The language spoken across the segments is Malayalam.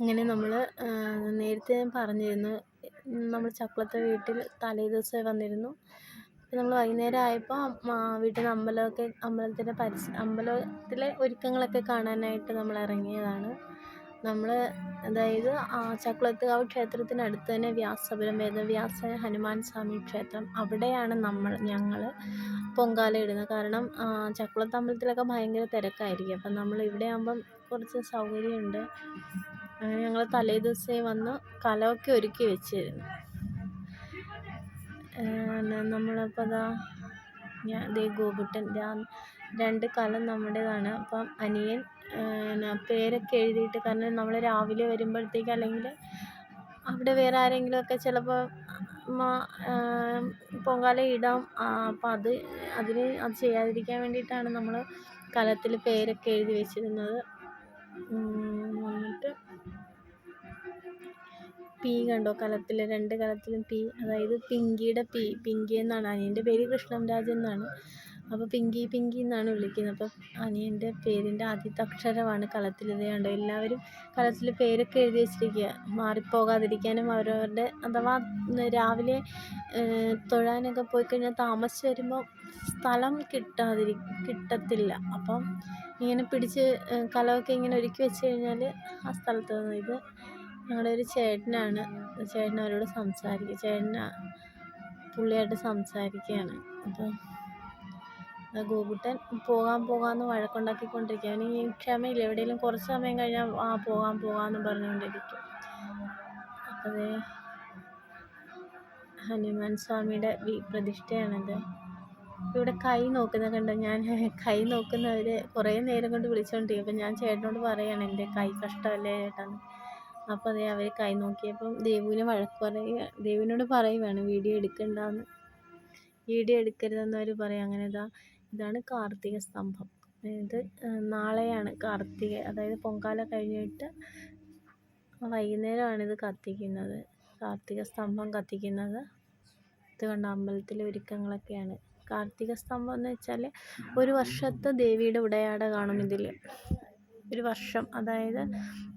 അങ്ങനെ നമ്മൾ നേരത്തെ ഞാൻ പറഞ്ഞിരുന്നു. നമ്മൾ ചക്കുളത്തെ വീട്ടിൽ തലേ ദിവസമേ വന്നിരുന്നു. നമ്മൾ വൈകുന്നേരം ആയപ്പോൾ വീട്ടിൽ നിന്ന് അമ്പലമൊക്കെ അമ്പലത്തിന്റെ പരിസ അമ്പലത്തിലെ ഒരുക്കങ്ങളൊക്കെ കാണാനായിട്ട് നമ്മൾ ഇറങ്ങിയതാണ്. നമ്മൾ അതായത് ചക്കുളത്തുകാവ് ക്ഷേത്രത്തിനടുത്ത് തന്നെ വ്യാസപുരം വേദവ്യാസ ഹനുമാൻ സ്വാമി ക്ഷേത്രം. അവിടെയാണ് നമ്മൾ ഞങ്ങൾ പൊങ്കാല ഇടുന്നത്. കാരണം ചക്കുളത്ത് അമ്പലത്തിലൊക്കെ ഭയങ്കര തിരക്കായിരിക്കും. അപ്പം നമ്മൾ ഇവിടെ ആകുമ്പം കുറച്ച് സൗകര്യമുണ്ട്. അങ്ങനെ ഞങ്ങൾ തലേ ദിവസമേ വന്ന് കലമൊക്കെ ഒരുക്കി വെച്ചിരുന്നു. നമ്മളപ്പോൾ അതാ ഞാൻ ദേ ഗോപുട്ടൻ രണ്ട് കലം നമ്മുടേതാണ്. അപ്പം അനിയൻ പേരൊക്കെ എഴുതിയിട്ട് കാരണം നമ്മൾ രാവിലെ വരുമ്പോഴത്തേക്ക് അല്ലെങ്കിൽ അവിടെ വേറെ ആരെങ്കിലുമൊക്കെ ചിലപ്പോൾ പൊങ്കാല ഇടാം. അപ്പം അത് അതിന് അത് ചെയ്യാതിരിക്കാൻ വേണ്ടിയിട്ടാണ് നമ്മൾ കലത്തിൽ പേരൊക്കെ എഴുതി വെച്ചിരുന്നത്. എന്നിട്ട് പി കണ്ടോ? കലത്തിൽ രണ്ട് കലത്തിലും പീ അതായത് പിങ്കിയുടെ പി പിങ്കി എന്നാണ്. അനിയന്റെ പേര് കൃഷ്ണൻരാജ് എന്നാണ്. അപ്പോൾ പിങ്കി പിങ്കി എന്നാണ് വിളിക്കുന്നത്. അപ്പം അനിയന്റെ പേരിന്റെ ആദ്യത്തെ അക്ഷരമാണ് കലത്തിൽ കണ്ടോ? എല്ലാവരും കലത്തിൽ പേരൊക്കെ എഴുതി വെച്ചിരിക്കുക മാറിപ്പോകാതിരിക്കാനും അവരവരുടെ അഥവാ രാവിലെ തൊഴാനൊക്കെ പോയി കഴിഞ്ഞാൽ താമസിച്ച് വരുമ്പോൾ സ്ഥലം കിട്ടാതിരി കിട്ടത്തില്ല. അപ്പം ഇങ്ങനെ പിടിച്ച് കലമൊക്കെ ഇങ്ങനെ ഒരുക്കി വെച്ച് കഴിഞ്ഞാൽ ആ സ്ഥലത്ത് ഇത് ഞങ്ങളുടെ ഒരു ചേട്ടനാണ്. ചേട്ടൻ അവരോട് സംസാരിക്കുക ചേട്ടൻ പുള്ളിയായിട്ട് സംസാരിക്കുകയാണ് അപ്പം ഗോകുട്ടൻ പോകാൻ പോകാമെന്ന് വഴക്കുണ്ടാക്കിക്കൊണ്ടിരിക്കുക അവന് ക്ഷമയില്ല എവിടെയെങ്കിലും കുറച്ച് സമയം കഴിഞ്ഞാൽ ആ പോകാൻ പോകാമെന്ന് പറഞ്ഞുകൊണ്ടിരിക്കും. അപ്പോൾ ഹനുമാൻ സ്വാമിയുടെ പ്രതിഷ്ഠയാണിത്. ഇവിടെ കൈ നോക്കുന്നത് കണ്ടോ? ഞാൻ കൈ നോക്കുന്നവർ കുറേ നേരം കൊണ്ട് വിളിച്ചുകൊണ്ടിരിക്കും അപ്പം ഞാൻ ചേട്ടനോട് പറയുകയാണ് എന്റെ കൈ കഷ്ടമല്ലേ ചേട്ടാന്ന് അപ്പോൾ അതേ അവർ കൈ നോക്കിയപ്പം ദേവുവിനെ വഴക്ക് പറയുക ദേവുവിനോട് പറയുകയാണ് വീഡിയോ എടുക്കണ്ടെന്ന്. വീഡിയോ എടുക്കരുതെന്ന് അവർ പറയും അങ്ങനെ ഇതാ ഇതാണ് കാർത്തിക സ്തംഭം. അതായത് നാളെയാണ് കാർത്തിക അതായത് പൊങ്കാല കഴിഞ്ഞിട്ട് വൈകുന്നേരമാണ് ഇത് കത്തിക്കുന്നത്. കാർത്തിക സ്തംഭം കത്തിക്കുന്നത് ഇത് കണ്ട അമ്പലത്തിലെ ഒരുക്കങ്ങളൊക്കെയാണ്. കാർത്തിക സ്തംഭം എന്ന് വെച്ചാൽ ഒരു വർഷത്തെ ദേവിയുടെ ഉടയാട കാണും ഇതിൽ ഒരു വർഷം. അതായത്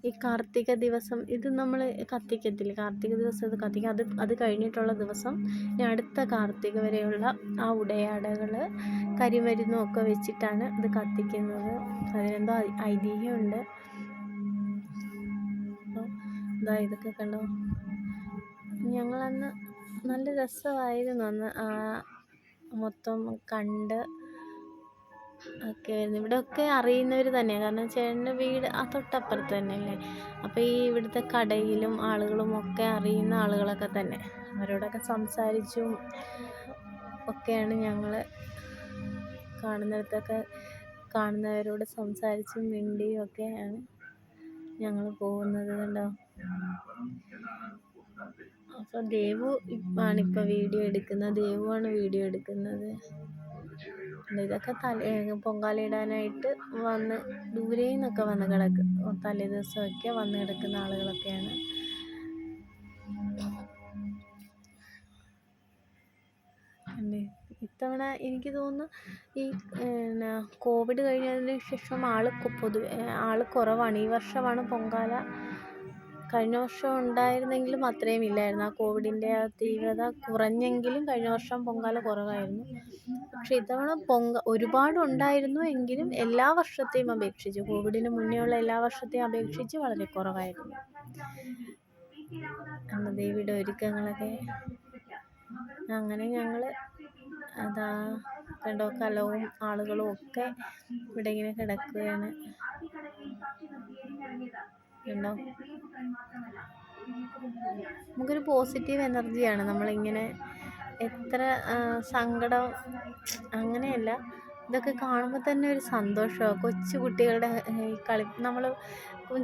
ഈ കാർത്തിക ദിവസം ഇത് നമ്മൾ കത്തിക്കത്തില്ല? കാർത്തിക ദിവസം ഇത് കത്തിക്കുക അത് അത് കഴിഞ്ഞിട്ടുള്ള ദിവസം ഇനി അടുത്ത കാർത്തിക വരെയുള്ള ആ ഉടയാടകൾ കരിമരുന്നും ഒക്കെ വെച്ചിട്ടാണ് ഇത് കത്തിക്കുന്നത്. അതിനെന്തോ ഐതിഹ്യമുണ്ട്. അപ്പോൾ ഇതാ ഇതൊക്കെ കണ്ടോ? ഞങ്ങളന്ന് നല്ല രസമായിരുന്നു അന്ന്. മൊത്തം കണ്ട് ഒക്കെ വരുന്നത് ഇവിടെ ഒക്കെ അറിയുന്നവർ തന്നെയാണ് കാരണം ചേട്ടന്റെ വീട് ആ തൊട്ടപ്പുറത്ത് തന്നെയല്ലേ? അപ്പോൾ ഈ ഇവിടുത്തെ കടയിലും ആളുകളും ഒക്കെ അറിയുന്ന ആളുകളൊക്കെ തന്നെ. അവരോടൊക്കെ സംസാരിച്ചും ഒക്കെയാണ് ഞങ്ങൾ കാണുന്നിടത്തൊക്കെ കാണുന്നവരോട് സംസാരിച്ചും മിണ്ടിയും ഒക്കെയാണ് ഞങ്ങൾ പോകുന്നത് കണ്ടോ? അപ്പോൾ ദേവു ആണിപ്പോൾ വീഡിയോ എടുക്കുന്നത്. ദേവുവാണ് വീഡിയോ എടുക്കുന്നത്. ഇതൊക്കെ തലേ പൊങ്കാലയിടാനായിട്ട് വന്ന് ദൂരെ നിന്നൊക്കെ വന്ന് കിടക്കും തലേ ദിവസമൊക്കെ വന്ന് കിടക്കുന്ന ആളുകളൊക്കെയാണ്. ഇത്തവണ എനിക്ക് തോന്നുന്നു ഈ പിന്നെ കോവിഡ് കഴിഞ്ഞതിന് ശേഷം ആൾ പൊതുവെ ആൾ കുറവാണ്. ഈ വർഷമാണ് പൊങ്കാല കഴിഞ്ഞ വർഷം ഉണ്ടായിരുന്നെങ്കിലും അത്രയും ഇല്ലായിരുന്നു. ആ കോവിഡിന്റെ ആ തീവ്രത കുറഞ്ഞെങ്കിലും കഴിഞ്ഞ വർഷം പൊങ്കാല കുറവായിരുന്നു. പക്ഷെ ഇത്തവണ പൊങ്ക ഒരുപാട് ഉണ്ടായിരുന്നു എങ്കിലും എല്ലാ വർഷത്തെയും അപേക്ഷിച്ച് കോവിഡിന് മുന്നേ ഉള്ള എല്ലാ വർഷത്തെയും അപേക്ഷിച്ച് വളരെ കുറവായിരുന്നു. ദേവിയുടെ ഒരുക്കങ്ങളൊക്കെ അങ്ങനെ ഞങ്ങൾ അതാ കണ്ടോ കലവും ആളുകളും ഒക്കെ ഇവിടെ ഇങ്ങനെ കിടക്കുകയാണ്. കണ്ടോ നമുക്കൊരു പോസിറ്റീവ് എനർജിയാണ് നമ്മളിങ്ങനെ എത്ര സങ്കടം അങ്ങനെയല്ല ഇതൊക്കെ കാണുമ്പോൾ തന്നെ ഒരു സന്തോഷമാണ് കൊച്ചു കുട്ടികളുടെ കളി നമ്മൾ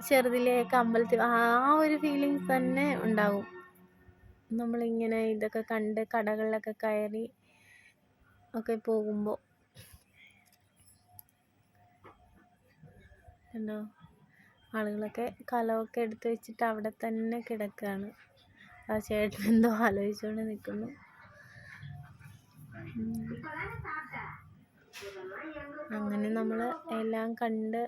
ചെറുതിലേക്ക് അമ്പലത്തിൽ ആ ഒരു ഫീലിങ്സ് തന്നെ ഉണ്ടാകും നമ്മളിങ്ങനെ ഇതൊക്കെ കണ്ട് കടകളിലൊക്കെ കയറി ഒക്കെ പോകുമ്പോൾ കണ്ടോ ആളുകളൊക്കെ കലമൊക്കെ എടുത്ത് വെച്ചിട്ട് അവിടെ തന്നെ കിടക്കുകയാണ് ആ ചേട്ടൻ എന്തോ ആലോചിച്ചുകൊണ്ട് നിൽക്കുന്നു അങ്ങനെ നമ്മൾ എല്ലാം കണ്ട്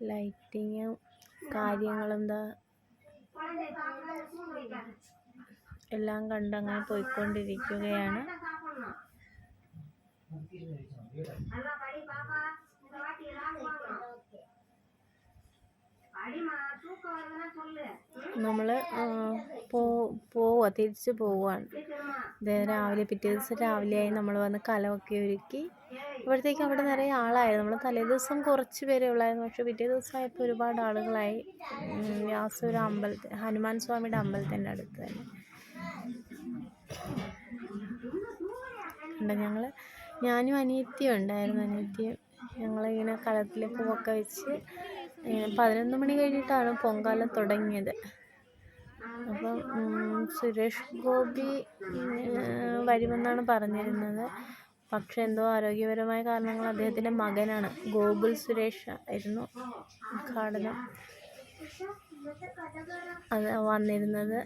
ലൈറ്റിങ്ങും കാര്യങ്ങളെന്താ എല്ലാം കണ്ടങ്ങനെ പോയിക്കൊണ്ടിരിക്കുകയാണ്. നമ്മൾ പോ പോവുക തിരിച്ച് പോവുകയാണ് രാവിലെ പിറ്റേ ദിവസം രാവിലെയായി നമ്മൾ വന്ന് കലമൊക്കെ ഒരുക്കി. അപ്പോഴത്തേക്ക് അവിടെ നിറയെ ആളായിരുന്നു. നമ്മൾ തലേ ദിവസം കുറച്ച് പേരേ ഉള്ളായിരുന്നു. പക്ഷെ പിറ്റേ ദിവസമായപ്പോൾ ഒരുപാട് ആളുകളായി. ഉം, വ്യാസപുരം അമ്പലത്തിൽ ഹനുമാൻ സ്വാമിയുടെ അമ്പലത്തിന്റെ അടുത്ത് തന്നെ. ഉണ്ട് ഞങ്ങൾ ഞാനും അനിയത്തിയും ഉണ്ടായിരുന്നു. അനിയത്തിയും ഞങ്ങളിങ്ങനെ കളത്തിൽ പൂവൊക്കെ വെച്ച് പതിനൊന്ന് മണി കഴിഞ്ഞിട്ടാണ് പൊങ്കാല തുടങ്ങിയത്. അപ്പം സുരേഷ് ഗോപി വരുമെന്നാണ് പറഞ്ഞിരുന്നത്. പക്ഷെ എന്തോ ആരോഗ്യപരമായ കാരണങ്ങൾ അദ്ദേഹത്തിന്റെ മകനാണ്. ഗോകുൽ സുരേഷ് ആയിരുന്നു ഉദ്ഘാടനം. അത് വന്നിരുന്നത്.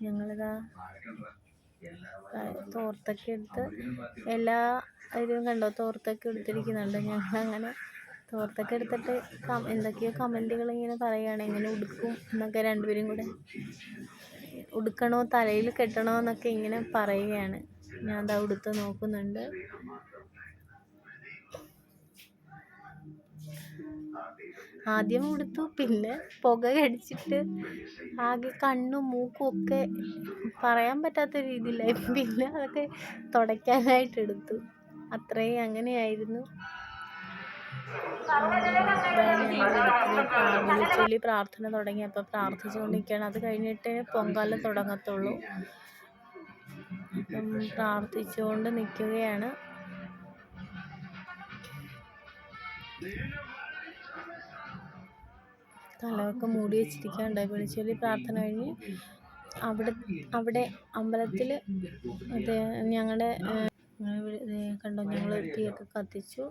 ഞങ്ങളിതാ തോർത്തൊക്കെ എടുത്ത് എല്ലാ ഇതും കണ്ടോ? തോർത്തൊക്കെ എടുത്തിരിക്കുന്നുണ്ട്. ഞങ്ങളങ്ങനെ തോർത്തൊക്കെ എടുത്തിട്ട് എന്തൊക്കെയോ കമന്റുകൾ ഇങ്ങനെ പറയുകയാണ്. എങ്ങനെ ഉടുക്കും എന്നൊക്കെ രണ്ടുപേരും കൂടെ ഉടുക്കണോ തലയിൽ കെട്ടണോ എന്നൊക്കെ ഇങ്ങനെ പറയുകയാണ്. ഞാൻ അതാ ഉടുത്ത് നോക്കുന്നുണ്ട്. ആദ്യം കൊടുത്തു. പിന്നെ പുക കടിച്ചിട്ട് ആകെ കണ്ണും മൂക്കും ഒക്കെ പറയാൻ പറ്റാത്ത രീതിയിലായി. പിന്നെ അതൊക്കെ തുടയ്ക്കാനായിട്ട് എടുത്തു. അത്രയും അങ്ങനെയായിരുന്നു. ചൊല്ലി പ്രാർത്ഥന തുടങ്ങി. അപ്പം പ്രാർത്ഥിച്ചുകൊണ്ടിരിക്കുകയാണ്. അത് കഴിഞ്ഞിട്ട് പൊങ്കാല തുടങ്ങത്തുള്ളൂ. അപ്പം പ്രാർത്ഥിച്ചുകൊണ്ട് നിൽക്കുകയാണ്. തലമൊക്കെ മൂടി വെച്ചിരിക്കാണ്ട് വിളിച്ചൊല്ലി പ്രാർത്ഥന കഴിഞ്ഞ് അവിടെ അവിടെ അമ്പലത്തിൽ ഞങ്ങളുടെ കണ്ടോ ഞങ്ങൾ തീയൊക്കെ കത്തിച്ചു.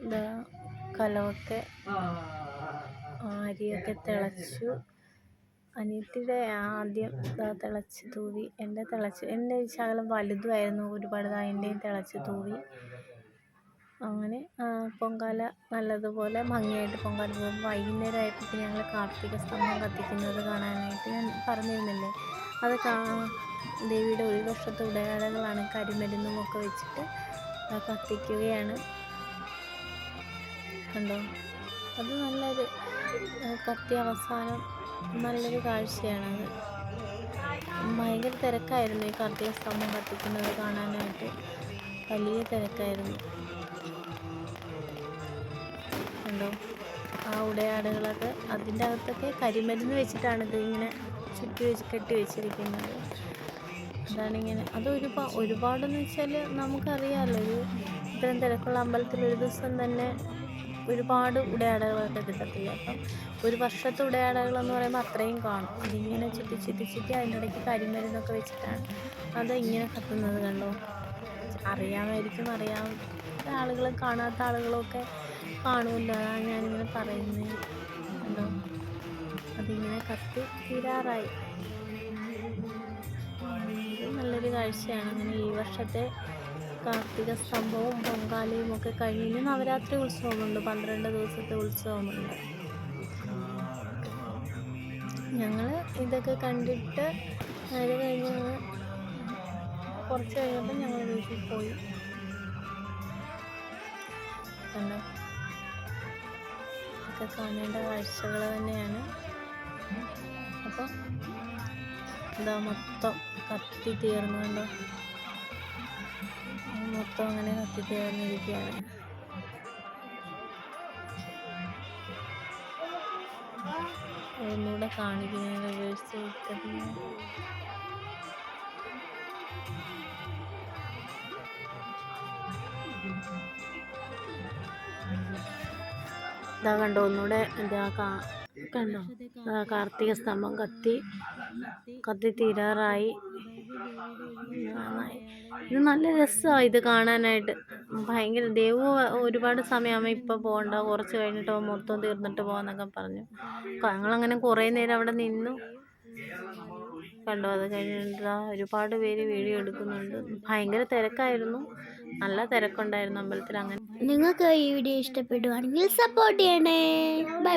എന്താ കലമൊക്കെ ആരിയൊക്കെ തിളച്ചു. അനിയത്തിയുടെ ആദ്യം തിളച്ച് തൂവി എന്റെ തിളച്ച് എന്റെ ശകലം വലുതുമായിരുന്നു. ഒരുപാട് അതിന്റെയും തിളച്ച് തൂവി. അങ്ങനെ പൊങ്കാല നല്ലതുപോലെ ഭംഗിയായിട്ട് പൊങ്കാല വൈകുന്നേരം ആയപ്പോഴത്തേക്ക് ഞങ്ങൾ കാർത്തിക സ്തംഭം കത്തിക്കുന്നത് കാണാനായിട്ട് ഞാൻ പറഞ്ഞിരുന്നില്ലേ? അത് ദേവിയുടെ ഒരു വർഷത്തെ ഉടയാടകളാണ് കരിമരുന്നും ഒക്കെ വെച്ചിട്ട് കത്തിക്കുകയാണ്. കണ്ടോ? അത് നല്ലൊരു കത്തി അവസാനം നല്ലൊരു കാഴ്ചയാണ് അത്. ഭയങ്കര തിരക്കായിരുന്നു ഈ കാർത്തിക സ്തംഭം കത്തിക്കുന്നത് കാണാനായിട്ട്. വലിയ തിരക്കായിരുന്നു. കണ്ടോ ആ ഉടയാടുകളൊക്കെ അതിന്റെ അകത്തൊക്കെ കരിമരുന്ന് വെച്ചിട്ടാണ് ഇത് ഇങ്ങനെ ചുറ്റി വെച്ച് കെട്ടി വെച്ചിരിക്കുന്നത്. അതാണിങ്ങനെ. അത് ഒരുപാ ഒരുപാടെന്ന് വെച്ചാൽ നമുക്കറിയാമല്ലോ ഒരു ഇത്രയും തിരക്കുള്ള അമ്പലത്തിൽ ഒരു ദിവസം തന്നെ ഒരുപാട് ഉടയാടകളൊക്കെ കിട്ടത്തില്ല. അപ്പം ഒരു വർഷത്തെ ഉടയാടകളെന്ന് പറയുമ്പോൾ അത്രയും കാണും. അതിങ്ങനെ ചുറ്റി ചുറ്റി ചുറ്റി അതിന്റെ ഇടയ്ക്ക് കരിമരുന്നൊക്കെ വെച്ചിട്ടാണ് അത് ഇങ്ങനെ കത്തുന്നത് കണ്ടോ? അറിയാമായിരിക്കും അറിയാം ആളുകളും കാണാത്ത ആളുകളൊക്കെ കാണുമല്ലോ അതാണ് ഞാനിങ്ങനെ പറയുന്നത്. കണ്ടോ? അതിങ്ങനെ കത്തി തീരാറായി. നല്ലൊരു കാഴ്ചയാണ്. അങ്ങനെ ഈ വർഷത്തെ കാർത്തിക സ്തംഭവും പൊങ്കാലയും ഒക്കെ കഴിഞ്ഞ് നവരാത്രി ഉത്സവമുണ്ട്. പന്ത്രണ്ട് ദിവസത്തെ ഉത്സവമുണ്ട്. ഞങ്ങൾ ഇതൊക്കെ കണ്ടിട്ട് അത് കഴിഞ്ഞ് ഞങ്ങൾ കുറച്ച് കഴിഞ്ഞപ്പോൾ ഞങ്ങൾ വീട്ടിൽ പോയി. കണ്ടോ? ഒക്കെ കാണേണ്ട കാഴ്ചകൾ തന്നെയാണ്. അപ്പോൾ ഇതാ മൊത്തം കത്തി തീർന്നു കണ്ടോ? മൊത്തം അങ്ങനെ കത്തി തീർന്നിരിക്കുകയാണ്. ഒന്നുകൂടെ കാണിക്കുന്നത് റിവേഴ്സ് ചെയ്തിട്ട് ഇതാ കണ്ടോ? ഒന്നുകൂടെ എന്താ കണ്ടോ? കാർത്തിക സ്തംഭം കത്തി. കത്തി തീരാറായി. ഇത് നല്ല രസമാണ് ഇത് കാണാനായിട്ട്. ഭയങ്കര ദേവു ഒരുപാട് സമയമാകുമ്പോൾ ഇപ്പോൾ പോകണ്ട. കുറച്ച് കഴിഞ്ഞിട്ട് മൊത്തം തീർന്നിട്ട് പോകാന്നൊക്കെ പറഞ്ഞു. ഞങ്ങളങ്ങനെ കുറേ നേരം അവിടെ നിന്നു. കണ്ടോ? അത് കഴിഞ്ഞിട്ട് ഒരുപാട് പേര് വീഡിയോ എടുക്കുന്നുണ്ട്. ഭയങ്കര തിരക്കായിരുന്നു. നല്ല തിരക്കുണ്ടായിരുന്നു അമ്പലത്തിൽ അങ്ങനെ നിങ്ങൾക്ക് ഈ വീഡിയോ ഇഷ്ടപ്പെടുവാണെങ്കിൽ സപ്പോർട്ട് ചെയ്യണേ. Bye bye